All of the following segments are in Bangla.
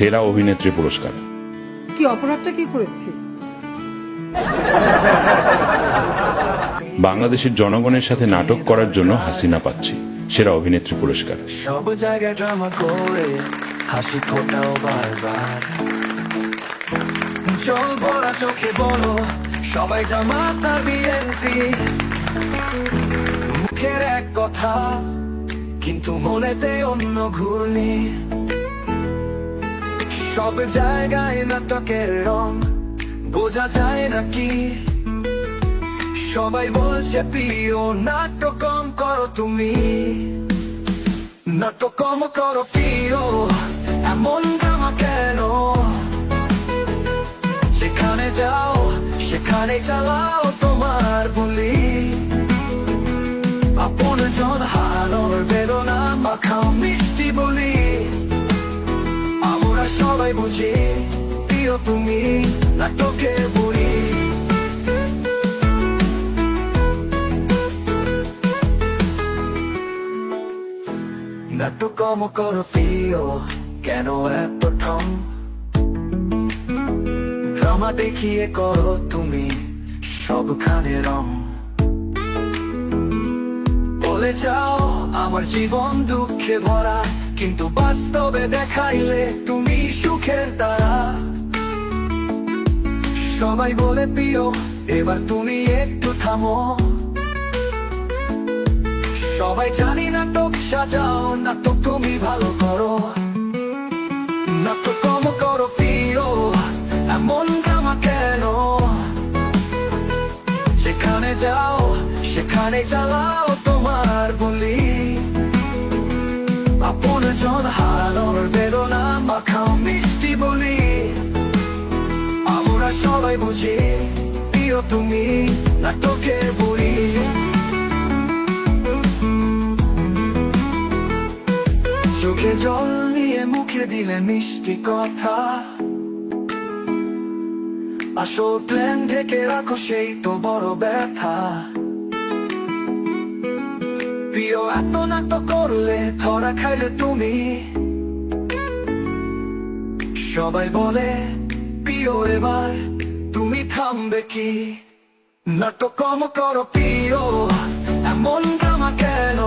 সেরা অভিনেত্রী পুরস্কার। কি অপরাধটা কি করেছি? বাংলাদেশের জনগণের সাথে নাটক করার জন্য হাসিনা পাচ্ছি সেরা অভিনেত্রী পুরস্কার। সব জায়গায় ড্রামা করে হাসি ফোটাও বারবার। জল ভরা চোখে বলো সবাই জামাত বিএনপি মুখের এক কথা কিন্তু মনেতে অন্য ঘূর্ণি। সব জায়গায় নাটকের রং বোঝা যায় নাকি? সবাই বলছে, প্রিয়, নাটক কম করো তুমি। নাটক কম করো, প্রিয়, এমন ড্রামা কেন? সেখানে যাও, সেখানে চালাও তোমার বলি। আপন জন হারানোর বেদনা মাখাও মিষ্টি বুঝি প্রিয় তুমি, নাটকে বুড়ি নাটক করো প্রিয়, কেন এত ঠং ড্রামা দেখিয়ে করো তুমি সবখানে রং বলে যাও, আমার জীবন দুঃখে ভরা। কিন্তু বাস্তবে দেখাইলে তুমি সুখের তারা। সবাই বলে প্রিয়, এবার তুমি একটু থামো। সবাই জানি না নাটক সাজাও, নাটক তুমি ভালো করো। না তো কম করো প্রিয়, এমন ড্রামা কেন? যেখানে যাও, সেখানে চালাও তোমার বলি। আপন জন হারানোর বেদনা, মাখাও মিষ্টি বলি আমরা সবাই বুঝি, প্রিয় তুমি নাটকের বুড়ি চোখে জল নিয়ে মুখে দিলে মিষ্টি কথা। আসল প্ল্যান ঢেকে রাখো সেই তো বড় ব্যথা। এত নাটক করলে ধরা খাইলে তুমি। সবাই বলে প্রিয় এবার তুমি থামবে কি? নাটক কম করো প্রিয়, এমন ড্রামা কেন?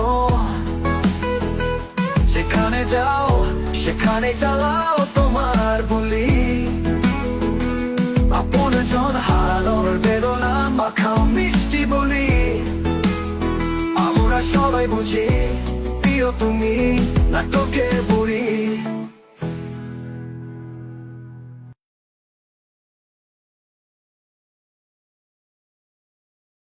যেখানে যাও, সেখানে চালাও সবাই বুঝি প্রিয় তুমি নাটকে